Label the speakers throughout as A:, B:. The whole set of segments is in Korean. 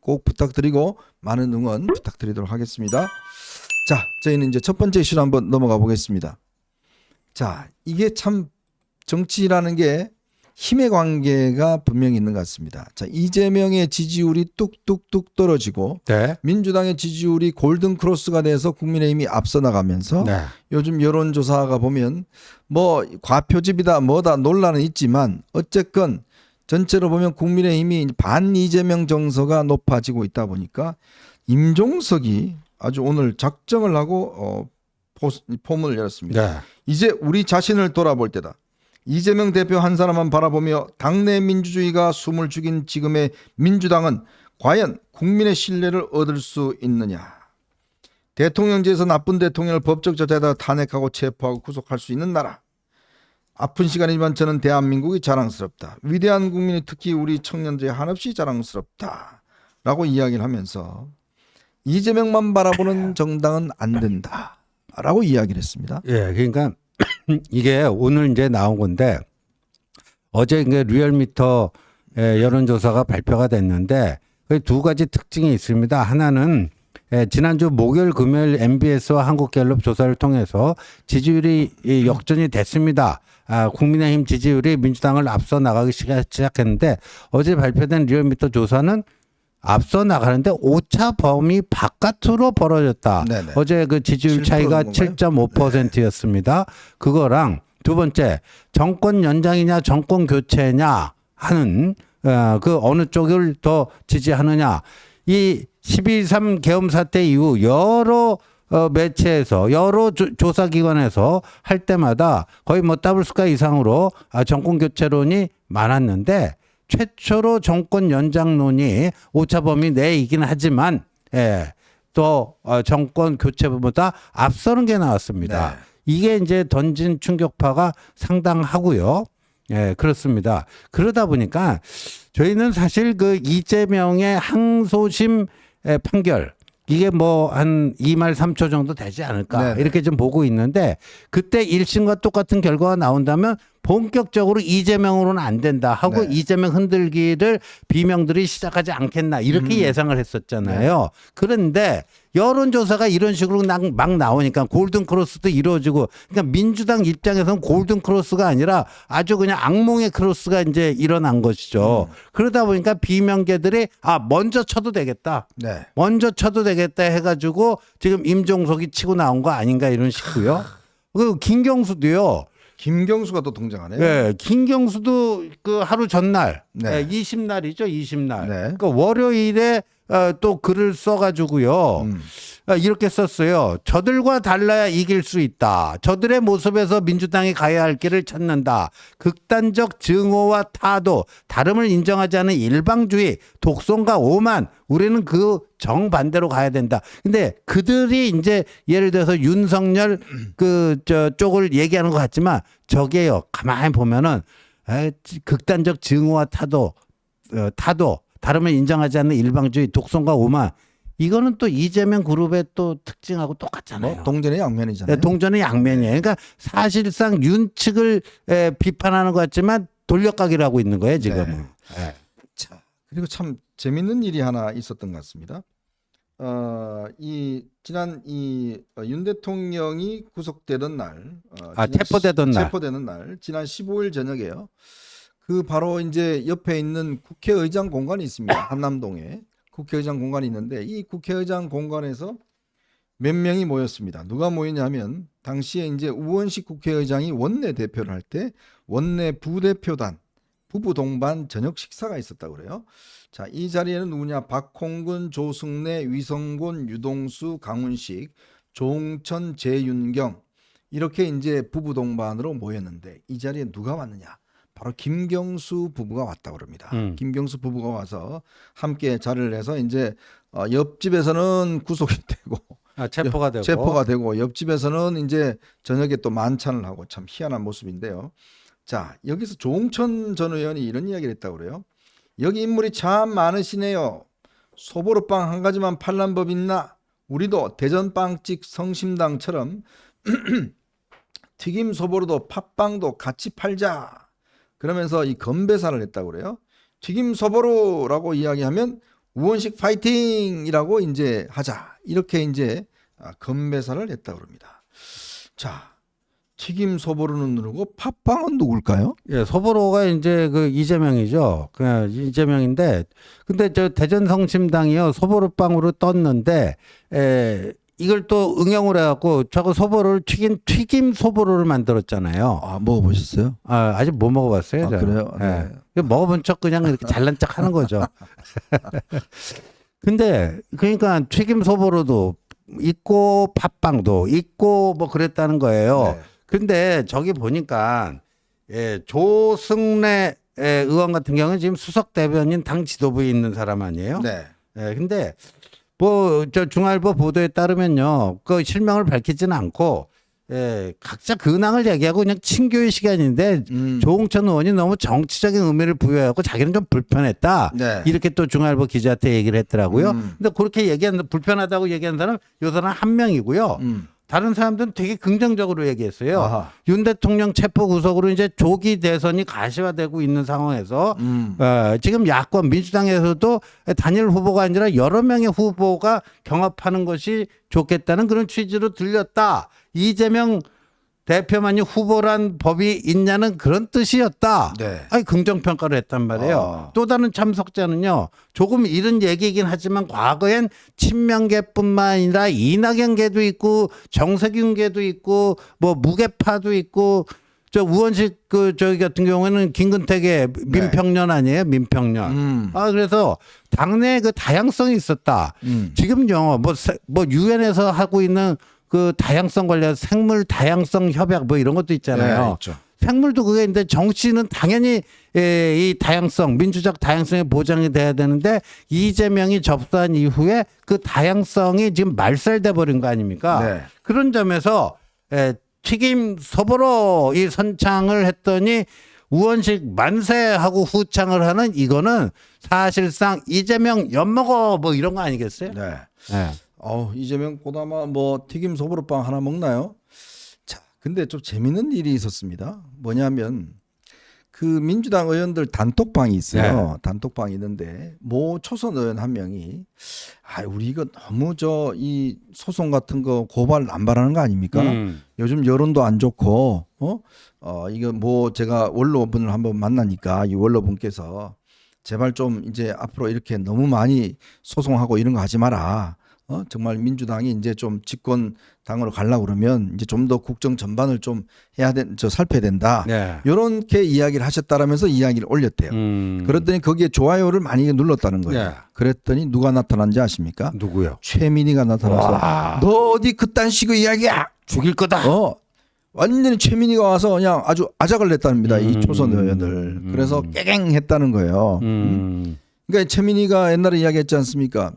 A: 꼭 부탁드리고 많은 응원 부탁드리도록 하겠습니다. 자, 저희는 이제 첫 번째 이슈로 한번 넘어가 보겠습니다. 자, 이게 참 정치라는 게 힘의 관계가 분명히 있는 것 같습니다. 자, 이재명의 지지율이 뚝뚝뚝 떨어지고
B: 네.
A: 민주당의 지지율이 골든 크로스가 돼서 국민의힘이 앞서 나가면서
B: 네.
A: 요즘 여론조사가 보면 뭐 과표집이다 뭐다 논란은 있지만 어쨌건 전체로 보면 국민의힘이 반 이재명 정서가 높아지고 있다 보니까 임종석이 아주 오늘 작정을 하고 어, 포문을 열었습니다.
B: 네.
A: 이제 우리 자신을 돌아볼 때다. 이재명 대표 한 사람만 바라보며 당내 민주주의가 숨을 죽인 지금의 민주당은 과연 국민의 신뢰를 얻을 수 있느냐? 대통령제에서 나쁜 대통령을 법적 저자에다 탄핵하고 체포하고 구속할 수 있는 나라. 아픈 시간이지만 저는 대한민국이 자랑스럽다. 위대한 국민이 특히 우리 청년들이 한없이 자랑스럽다. 라고 이야기를 하면서 이재명만 바라보는 정당은 안 된다. 라고 이야기를 했습니다.
B: 예, 그러니까 이게 오늘 이제 나온 건데 어제 이게 리얼미터 예, 여론조사가 발표가 됐는데 그 두 가지 특징이 있습니다. 하나는 예, 지난주 목요일 금요일 MBS와 한국갤럽 조사를 통해서 지지율이 이 역전이 됐습니다. 아, 국민의힘 지지율이 민주당을 앞서 나가기 시작- 시작했는데 어제 발표된 리얼미터 조사는 앞서 나가는데 오차 범위 바깥으로 벌어졌다.
A: 네네.
B: 어제 그 지지율 차이가
A: 7%
B: 7.5%였습니다. 그거랑 두 번째 정권 연장이냐 정권 교체냐 하는 어, 그 어느 쪽을 더 지지하느냐 이 12.3 계엄 사태 이후 여러 어, 매체에서 여러 조, 조사 기관에서 할 때마다 거의 뭐 더블 스카 이상으로 아, 정권 교체론이 많았는데 최초로 정권 연장론이 오차범위 내이긴 하지만 예, 또 어, 정권 교체보다 앞서는 게 나왔습니다.
A: 네.
B: 이게 이제 던진 충격파가 상당하고요. 예, 그렇습니다. 그러다 보니까 저희는 사실 그 이재명의 항소심 의 판결 이게 뭐 한 2말 3초 정도 되지 않을까
A: 네네.
B: 이렇게 좀 보고 있는데 그때 1심과 똑같은 결과가 나온다면 본격적으로 이재명으로는 안 된다 하고
A: 네.
B: 이재명 흔들기를 비명들이 시작하지 않겠나 이렇게
A: 음.
B: 예상을 했었잖아요.
A: 네.
B: 그런데 여론조사가 이런 식으로 나- 막 나오니까 골든 크로스도 이루어지고 그러니까 민주당 입장에서는 골든 크로스가 아니라 아주 그냥 악몽의 크로스가 이제 일어난 것이죠. 그러다 보니까 비명계들이 아 먼저 쳐도 되겠다.
A: 네.
B: 먼저 쳐도 되겠다 해가지고 지금 임종석이 치고 나온 거 아닌가 이런 식고요. 그 김경수도요.
A: 김경수가 또 등장하네요.
B: 예, 김경수도 그 하루 전날,
A: 네.
B: 예, 20날이죠, 20날.
A: 네.
B: 그러니까 월요일에 어, 또 글을 써가지고요.
A: 음.
B: 아, 이렇게 썼어요. 저들과 달라야 이길 수 있다. 저들의 모습에서 민주당이 가야 할 길을 찾는다. 극단적 증오와 타도, 다름을 인정하지 않은 일방주의, 독선과 오만, 우리는 그 정반대로 가야 된다. 근데 그들이 이제 예를 들어서 윤석열 그, 저, 쪽을 얘기하는 것 같지만 저게요. 가만히 보면은 에, 극단적 증오와 타도, 어, 타도, 다름을 인정하지 않는 일방주의, 독선과 오만, 이거는 또 이재명 그룹의 또 특징하고 똑같잖아요.
A: 뭐 동전의 양면이잖아요.
B: 네, 동전의 양면이에요. 그러니까 사실상 윤 측을 에, 비판하는 것 같지만 돌려가기를 하고 있는 거예요, 지금은. 네.
A: 자, 그리고 참 재밌는 일이 하나 있었던 것 같습니다. 어, 이 지난 이 어, 윤 대통령이 구속되던 날, 어,
B: 아, 체포되던
A: 시-
B: 날.
A: 체포되는 날, 지난 15일 저녁에요. 그 바로 이제 옆에 있는 국회의장 공간이 있습니다. 한남동에 국회의장 공간이 있는데 이 국회의장 공간에서 몇 명이 모였습니다. 누가 모였냐면 당시에 이제 우원식 국회의장이 원내 대표를 할 때 원내 부대표단 부부 동반 저녁 식사가 있었다고 그래요. 자, 이 자리에는 누구냐? 박홍근, 조승래, 위성곤, 유동수, 강훈식, 조홍천, 재윤경 이렇게 이제 부부 동반으로 모였는데 이 자리에 누가 왔느냐? 바로 김경수 부부가 왔다고 그럽니다.
B: 음.
A: 김경수 부부가 와서 함께 자리를 해서 이제 어, 옆집에서는 구속이 되고
B: 아, 체포가 되고.
A: 체포가 되고 옆집에서는 이제 저녁에 또 만찬을 하고 참 희한한 모습인데요. 자 여기서 조홍천 전 의원이 이런 이야기를 했다고 그래요. 여기 인물이 참 많으시네요. 소보루빵 한 가지만 팔란 법 있나? 우리도 대전빵집 성심당처럼 튀김 소보루도 팥빵도 같이 팔자. 그러면서 이 건배사를 했다고 그래요. 튀김 소보루라고 이야기하면 우원식 파이팅이라고 이제 하자 이렇게 이제 아, 건배사를 했다 그럽니다. 자 튀김 소보루는 누르고 팟빵은 누굴까요?
B: 예, 소보로가 이제 그 이재명이죠. 그 이재명인데 근데 저 대전 성심당이요 소보로 빵으로 떴는데 에 이걸 또 응용을 해갖고 저거 소보로를 튀긴 튀김 소보로를 만들었잖아요.
A: 아 먹어보셨어요?
B: 아, 아직 못 먹어봤어요.
A: 아. 그래요?
B: 예.
A: 네.
B: 그 먹어본 척 그냥 이렇게 잘난 척 하는 거죠. 근데 그러니까 튀김 소보로도 있고 팥빵도 있고 뭐 그랬다는 거예요.
A: 네.
B: 근데 저기 보니까 예, 조승래 예, 의원 같은 경우는 지금 수석 대변인 당 지도부에 있는 사람 아니에요?
A: 네.
B: 예, 근데 뭐 저 중앙일보 보도에 따르면요, 그 실명을 밝히지는 않고 예, 각자 근황을 얘기하고 그냥 친교의 시간인데
A: 음.
B: 조홍천 의원이 너무 정치적인 의미를 부여하고 자기는 좀 불편했다.
A: 네.
B: 이렇게 또 중앙일보 기자한테 얘기를 했더라고요.
A: 음.
B: 근데 그렇게 얘기한 불편하다고 얘기한 사람 요 사람 한 명이고요.
A: 음.
B: 다른 사람들은 되게 긍정적으로 얘기했어요.
A: 아하.
B: 윤 대통령 체포 구속으로 이제 조기 대선이 가시화되고 있는 상황에서
A: 음.
B: 어, 지금 야권 민주당에서도 단일 후보가 아니라 여러 명의 후보가 경합하는 것이 좋겠다는 그런 취지로 들렸다. 이재명 대표만이 후보란 법이 있냐는 그런 뜻이었다.
A: 네.
B: 아니 긍정 평가를 했단 말이에요.
A: 아.
B: 또 다른 참석자는요. 조금 이른 얘기이긴 하지만 과거엔 친명계뿐만 아니라 이낙연계도 있고 정세균계도 있고 뭐 무게파도 있고 저 우원식 그 저기 같은 경우에는 김근택의 민평년 아니에요? 민평년.
A: 음.
B: 아 그래서 당내 그 다양성이 있었다.
A: 음.
B: 지금요 뭐뭐 유엔에서 하고 있는 그 다양성 관련 생물 다양성 협약 뭐 이런 것도 있잖아요.
A: 네, 있죠.
B: 생물도 그게 있는데 정치는 당연히 에, 이 다양성, 민주적 다양성이 보장이 돼야 되는데 이재명이 접수한 이후에 그 다양성이 지금 말살돼 버린 거 아닙니까?
A: 네.
B: 그런 점에서 에, 튀김 소보로 이 선창을 했더니 우원식 만세하고 후창을 하는 이거는 사실상 이재명 엿먹어 뭐 이런 거 아니겠어요?
A: 네.
B: 네.
A: 어 이재명 꼬다마 뭐 튀김 소보루빵 하나 먹나요? 자, 근데 좀 재밌는 일이 있었습니다. 뭐냐면 그 민주당 의원들 단톡방이 있어요. 단톡방이 있는데 모 초선 의원 한 명이 아 우리 이거 너무 저 이 소송 같은 거 고발 남발하는 거 아닙니까?
B: 음.
A: 요즘 여론도 안 좋고 어? 어 이거 뭐 제가 원로분을 한번 만나니까 이 원로분께서 제발 좀 이제 앞으로 이렇게 너무 많이 소송하고 이런 거 하지 마라. 어 정말 민주당이 이제 좀 집권 당으로 가려고 그러면 이제 좀 더 국정 전반을 좀 해야 된저 살펴야 된다.
B: 네.
A: 요렇게 이야기를 하셨다라면서 이야기를 올렸대요.
B: 음.
A: 그랬더니 거기에 좋아요를 많이 눌렀다는 거예요.
B: 네.
A: 그랬더니 누가 나타난지 아십니까?
B: 누구요?
A: 최민희가 나타나서
B: 와.
A: 너 어디 그딴 식의 이야기야?
B: 죽일 거다.
A: 어 완전히 최민희가 와서 그냥 아주 아작을 냈답니다. 이
B: 음.
A: 초선 의원들.
B: 음.
A: 그래서 깨갱했다는 거예요.
B: 음.
A: 그러니까 최민희가 옛날에 이야기했지 않습니까?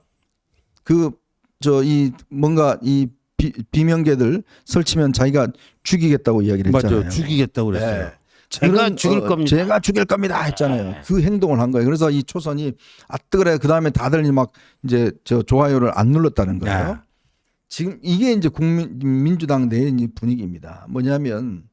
A: 그 저 이 뭔가 이 비, 비명계들 설치면 자기가 죽이겠다고 이야기를 했잖아요.
B: 맞아요. 죽이겠다고 그랬어요.
A: 네.
B: 제가 죽일
A: 어,
B: 겁니다.
A: 제가 죽일 겁니다 했잖아요. 그 행동을 한 거예요. 그래서 이 초선이 아 뜨거래 그 다음에 다들 막 이제 저 좋아요를 안 눌렀다는 거예요.
B: 야.
A: 지금 이게 이제 국민 민주당 내의 분위기입니다. 뭐냐면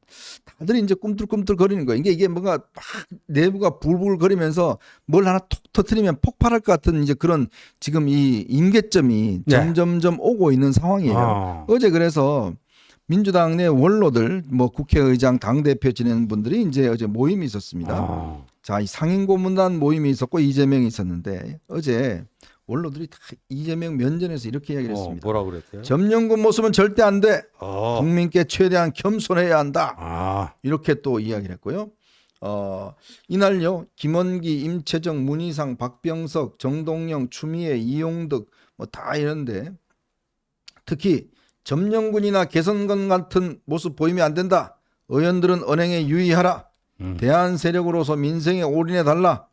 A: 다들 이제 꿈틀꿈틀 거리는 거예요. 이게 이게 뭔가 막 내부가 불불 거리면서 뭘 하나 톡 터트리면 폭발할 것 같은 이제 그런 지금 이 임계점이
B: 네.
A: 점점점 오고 있는 상황이에요.
B: 어.
A: 어제 그래서 민주당 내 원로들 뭐 국회의장 당 대표 지내는 분들이 이제 어제 모임이 있었습니다.
B: 어.
A: 자, 이 상임 고문단 모임이 있었고 이재명이 있었는데 어제 원로들이 다 이재명 면전에서 이렇게 이야기를
B: 어,
A: 했습니다.
B: 뭐라 그랬대요?
A: 점령군 모습은 절대 안 돼.
B: 어.
A: 국민께 최대한 겸손해야 한다.
B: 아.
A: 이렇게 또 이야기를 했고요. 어, 이날요 김원기, 임채정, 문희상, 박병석, 정동영, 추미애, 이용득 뭐 다 이런데 특히 점령군이나 개선군 같은 모습 보이면 안 된다. 의원들은 언행에 유의하라.
B: 음.
A: 대한 세력으로서 민생에 올인해 달라.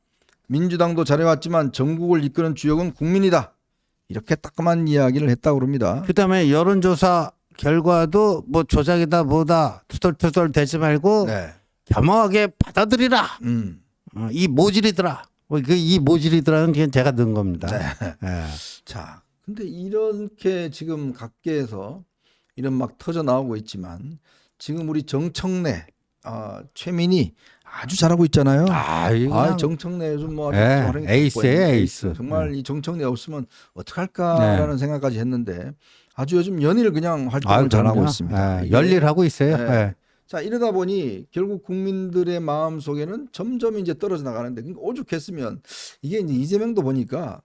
A: 민주당도 잘해왔지만 전국을 이끄는 주역은 국민이다. 이렇게 따끔한 이야기를 했다고 그럽니다.
B: 그다음에 여론조사 결과도 뭐 조작이다 뭐다 투덜투덜 대지 말고
A: 네.
B: 겸허하게 받아들이라.
A: 음.
B: 어, 이 모질이더라. 뭐 그이 모질이더라는 게 제가 넣은 겁니다.
A: 네.
B: 예.
A: 자, 근데 이렇게 지금 각계에서 이런 막 터져 나오고 있지만 지금 우리 정청래 아, 최민희 아주 잘하고 있잖아요.
B: 아,
A: 아, 정청래 요즘 뭐
B: 예,
A: 활약이
B: 에이스예요,
A: 돋보이네.
B: 에이스. 네.
A: 정말 이 정청래 없으면 어떡할까라는 생각까지 했는데 아주 요즘 연일 그냥 활동을 잘하고. 있습니다.
B: 예,
A: 이게
B: 열일하고 있어요.
A: 네.
B: 예.
A: 자 이러다 보니 결국 국민들의 마음 속에는 점점 이제 떨어져 나가는데 그러니까 오죽했으면 이게 이제 이재명도 보니까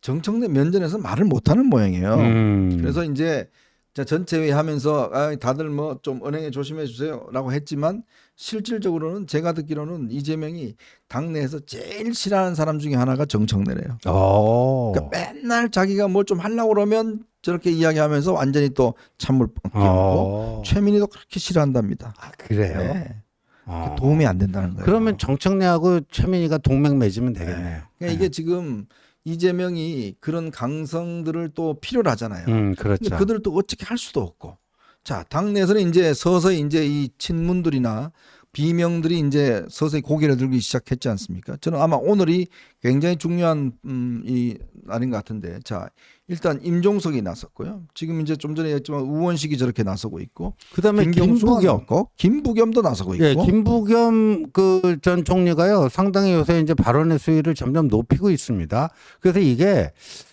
A: 정청래 면전에서 말을 못하는 모양이에요.
B: 음.
A: 그래서 이제 자, 전체 회의 하면서 아, 다들 뭐 좀 은행에 조심해 주세요라고 했지만 실질적으로는 제가 듣기로는 이재명이 당내에서 제일 싫어하는 사람 중에 하나가 정청래래요.
B: 오.
A: 그러니까 맨날 자기가 뭘 좀 하려고 그러면 저렇게 이야기하면서 완전히 또 찬물 끼얹고
B: 어.
A: 최민희도 그렇게 싫어한답니다.
B: 아, 그래요.
A: 네.
B: 어.
A: 도움이 안 된다는 거예요.
B: 그러면 정청래하고 최민희가 동맹 맺으면 되겠네요.
A: 그러니까 이게 지금 이재명이 그런 강성들을 또 필요로 하잖아요.
B: 음, 그렇죠.
A: 그들을 또 어떻게 할 수도 없고. 자, 당내에서는 이제 서서히 이제 이 친문들이나 비명들이 이제 서서히 고개를 들기 시작했지 않습니까? 저는 아마 오늘이 굉장히 중요한 음, 이 날인 것 같은데, 자, 일단 임종석이 나섰고요. 지금 이제 좀 전에 했지만 우원식이 저렇게 나서고 있고,
B: 그다음에 김부겸.
A: 김부겸도 나서고 있고,
B: 예, 김부겸 그 전 총리가요 상당히 요새 이제 발언의 수위를 점점 높이고 있습니다. 그래서 이게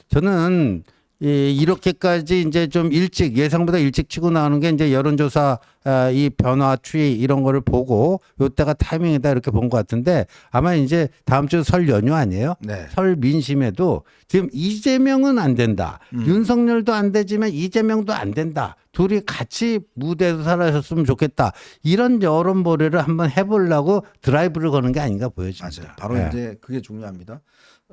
B: 저는 이 이렇게까지 이제 좀 일찍 예상보다 일찍 치고 나오는 게 이제 여론조사 아, 이 변화 추이 이런 거를 보고 요때가 타이밍이다 이렇게 본 것 같은데 아마 이제 다음 주 설 연휴 아니에요?
A: 네,
B: 설 민심에도 지금 이재명은 안 된다.
A: 음.
B: 윤석열도 안 되지만 이재명도 안 된다. 둘이 같이 무대에서 살아셨으면 좋겠다. 이런 여론몰이를 한번 해보려고 드라이브를 거는 게 아닌가 보여집니다.
A: 맞아요. 바로
B: 네.
A: 이제 그게 중요합니다.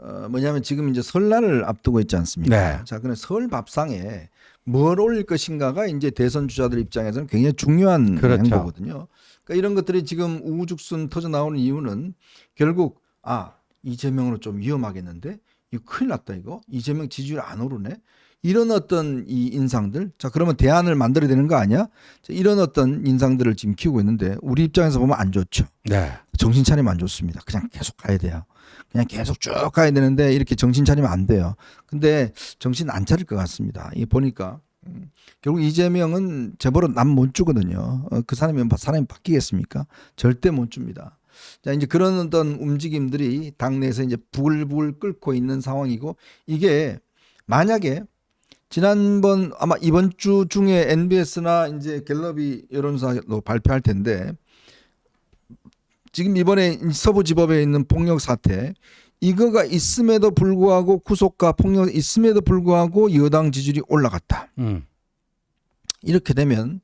A: 어, 뭐냐면 지금 이제 설날을 앞두고 있지 않습니까?
B: 네.
A: 자, 그럼 설 밥상에 뭘 올릴 것인가가 이제 대선 주자들 입장에서는 굉장히 중요한
B: 그렇죠.
A: 행보거든요. 그러니까 이런 것들이 지금 우후죽순 터져 나오는 이유는 결국 아 이재명으로 좀 위험하겠는데 이거 큰일 났다 이거 이재명 지지율 안 오르네 이런 어떤 이 인상들 자 그러면 대안을 만들어야 되는 거 아니야 자, 이런 어떤 인상들을 지금 키우고 있는데 우리 입장에서 보면 안 좋죠
B: 네.
A: 정신 차리면 안 좋습니다. 그냥 계속 가야 돼요. 그냥 계속 쭉 가야 되는데 이렇게 정신 차리면 안 돼요. 근데 정신 안 차릴 것 같습니다. 이 보니까 음, 결국 이재명은 재벌은 남 못 주거든요. 어, 그 사람이 사람이 바뀌겠습니까? 절대 못 줍니다. 자 이제 그런 어떤 움직임들이 당내에서 이제 부글부글 끓고 있는 상황이고 이게 만약에 지난번 아마 이번 주 중에 NBS나 이제 갤럽이 여론조사로 발표할 텐데 지금 이번에 서부 지법에 있는 폭력 사태 이거가 있음에도 불구하고 구속과 폭력 있음에도 불구하고 여당 지지율이 올라갔다.
B: 음.
A: 이렇게 되면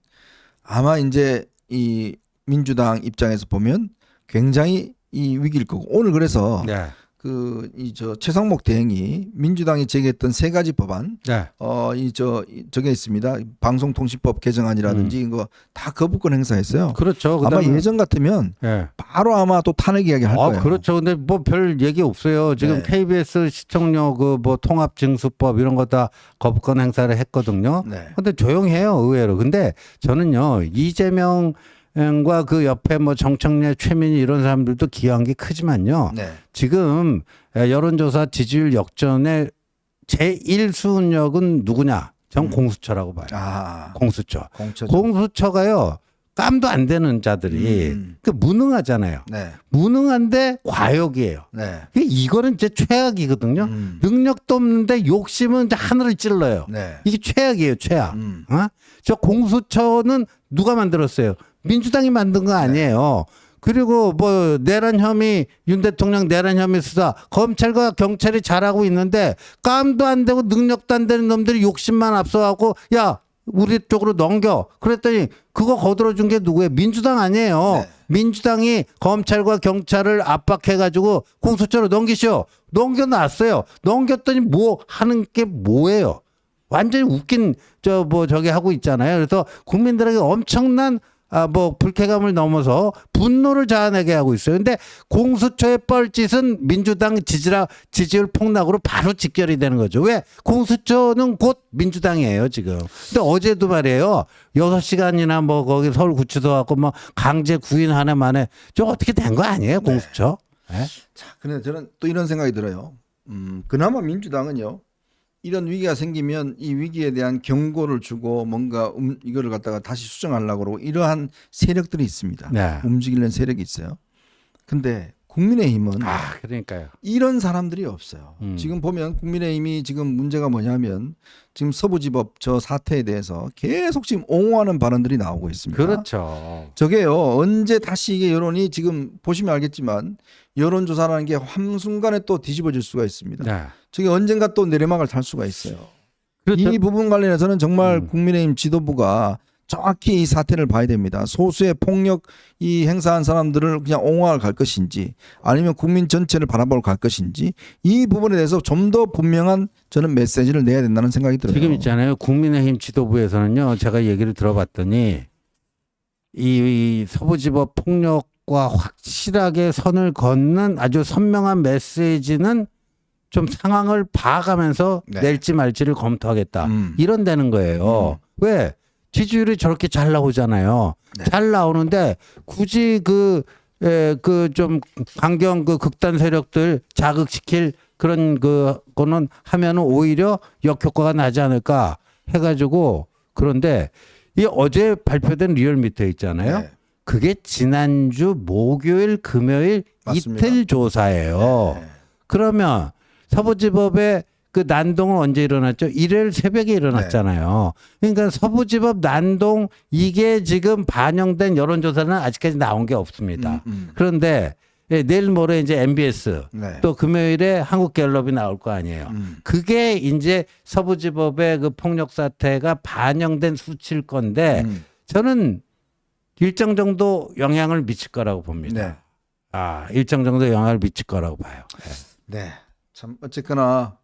A: 아마 이제 이 민주당 입장에서 보면 굉장히 이 위기일 거고 오늘 그래서
B: 네.
A: 그 이 저 최상목 대행이 민주당이 제기했던 세 가지 법안
B: 네.
A: 어이 저 저게 있습니다 방송통신법 개정안이라든지 이거 다 거부권 행사했어요.
B: 그렇죠.
A: 아마
B: 그다음에
A: 예전 같으면
B: 예.
A: 바로 아마 또 탄핵 이야기 할
B: 아,
A: 거예요.
B: 그렇죠. 근데 뭐 별 얘기 없어요. 지금
A: 네.
B: KBS 시청료 그 뭐 통합 징수법 이런 거 다 거부권 행사를 했거든요.
A: 네.
B: 근데 조용해요, 의외로. 근데 저는요, 이재명 과그 옆에 뭐 정청래, 최민희 이런 사람들도 기여한 게 크지만요.
A: 네.
B: 지금 여론조사 지지율 역전의 제1수은역은 누구냐? 전
A: 음.
B: 공수처라고 봐요.
A: 아,
B: 공수처.
A: 공처.
B: 공수처가요, 깜도 안 되는 자들이
A: 음.
B: 그 무능하잖아요.
A: 네.
B: 무능한데 과욕이에요.
A: 네.
B: 그 이거는 이제 최악이거든요.
A: 음.
B: 능력도 없는데 욕심은 이제 하늘을 찔러요.
A: 네.
B: 이게 최악이에요, 최악.
A: 음.
B: 어? 저 공수처는 누가 만들었어요? 민주당이 만든 거 아니에요. 그리고 뭐 내란 혐의 윤 대통령 내란 혐의 수사 검찰과 경찰이 잘하고 있는데 깜도 안 되고 능력도 안 되는 놈들이 욕심만 앞서가고 야 우리 쪽으로 넘겨. 그랬더니 그거 거들어준 게 누구예요? 민주당 아니에요.
A: 네.
B: 민주당이 검찰과 경찰을 압박해가지고 공수처로 넘기시오. 넘겨놨어요. 넘겼더니 뭐 하는 게 뭐예요? 완전히 웃긴 저 뭐 저기 하고 있잖아요. 그래서 국민들에게 엄청난 아 뭐 불쾌감을 넘어서 분노를 자아내게 하고 있어요. 근데 공수처의 뻘짓은 민주당 지지라 지지율 폭락으로 바로 직결이 되는 거죠. 왜? 공수처는 곧 민주당이에요, 지금. 근데 어제도 말이에요. 여섯 시간이나 뭐 거기 서울 구치소 갖고 뭐 강제 구인 하나 만에 저 어떻게 된 거 아니에요, 공수처? 네?
A: 자, 근데 저는 또 이런 생각이 들어요. 음, 그나마 민주당은요. 이런 위기가 생기면 이 위기에 대한 경고를 주고 뭔가 음, 이거를 갖다가 다시 수정하려고 그러고 이러한 세력들이 있습니다.
B: 네.
A: 움직이는 세력이 있어요. 근데 국민의힘은
B: 아, 그러니까요.
A: 이런 사람들이 없어요.
B: 음.
A: 지금 보면 국민의힘이 지금 문제가 뭐냐면 지금 서부지법 저 사태에 대해서 계속 지금 옹호하는 발언들이 나오고 있습니다.
B: 그렇죠.
A: 저게요 언제 다시 이게 여론이 지금 보시면 알겠지만 여론조사라는 게 한순간에 또 뒤집어질 수가 있습니다.
B: 네.
A: 저게 언젠가 또 내리막을 탈 수가 있어요.
B: 그렇죠.
A: 이 부분 관련해서는 정말
B: 음.
A: 국민의힘 지도부가 정확히 이 사태를 봐야 됩니다. 소수의 폭력 이 행사한 사람들을 그냥 옹호할 갈 것인지 아니면 국민 전체를 바라보러 갈 것인지 이 부분에 대해서 좀 더 분명한 저는 메시지를 내야 된다는 생각이 들어요.
B: 지금 있잖아요. 국민의힘 지도부에서는요. 제가 얘기를 들어봤더니 이, 이 서부지법 폭력과 확실하게 선을 걷는 아주 선명한 메시지는 좀 상황을 봐가면서
A: 네.
B: 낼지 말지를 검토하겠다.
A: 음.
B: 이런다는 거예요. 왜? 지지율이 저렇게 잘 나오잖아요.
A: 네.
B: 잘 나오는데 굳이 그, 에, 그좀 강경 그 극단 세력들 자극시킬 그런 그, 거는 하면은 오히려 역효과가 나지 않을까 해가지고 그런데 이 어제 발표된 리얼미터 있잖아요.
A: 네.
B: 그게 지난주 목요일, 금요일
A: 맞습니다.
B: 이틀 조사예요.
A: 네.
B: 그러면 서부지법의 그 난동은 언제 일어났죠? 일요일 새벽에 일어났잖아요. 그러니까 서부지법 난동 이게 지금 반영된 여론조사는 아직까지 나온 게 없습니다.
A: 음, 음.
B: 그런데 예, 내일 모레 이제 MBS
A: 네.
B: 또 금요일에 한국갤럽이 나올 거 아니에요.
A: 음.
B: 그게 이제 서부지법의 그 폭력 사태가 반영된 수치일 건데
A: 음.
B: 저는 일정 정도 영향을 미칠 거라고 봅니다.
A: 네.
B: 아, 일정 정도 영향을 미칠 거라고 봐요.
A: 네. 참 어쨌거나 어,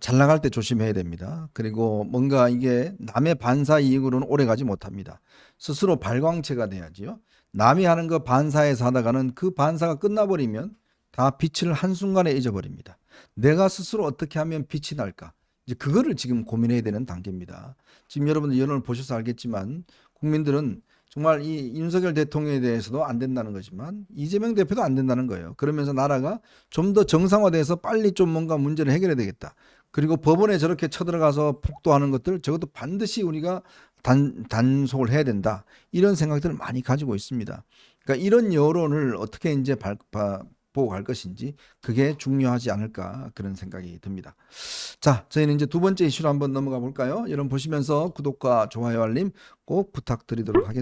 A: 잘 나갈 때 조심해야 됩니다. 그리고 뭔가 이게 남의 반사 이익으로는 오래 가지 못합니다. 스스로 발광체가 돼야지요. 남이 하는 거 반사에서 하다가는 그 반사가 끝나버리면 다 빛을 한순간에 잊어버립니다. 내가 스스로 어떻게 하면 빛이 날까? 이제 그거를 지금 고민해야 되는 단계입니다. 지금 여러분들 여론을 보셔서 알겠지만 국민들은 정말 이 윤석열 대통령에 대해서도 안 된다는 거지만 이재명 대표도 안 된다는 거예요. 그러면서 나라가 좀 더 정상화돼서 빨리 좀 뭔가 문제를 해결해야 되겠다. 그리고 법원에 저렇게 쳐들어가서 폭도하는 것들 저것도 반드시 우리가 단, 단속을 해야 된다. 이런 생각들을 많이 가지고 있습니다. 그러니까 이런 여론을 어떻게 이제 발, 바, 보고 갈 것인지 그게 중요하지 않을까 그런 생각이 듭니다. 자, 저희는 이제 두 번째 이슈로 한번 넘어가 볼까요? 여러분 보시면서 구독과 좋아요 알림 꼭 부탁드리도록 하겠습니다.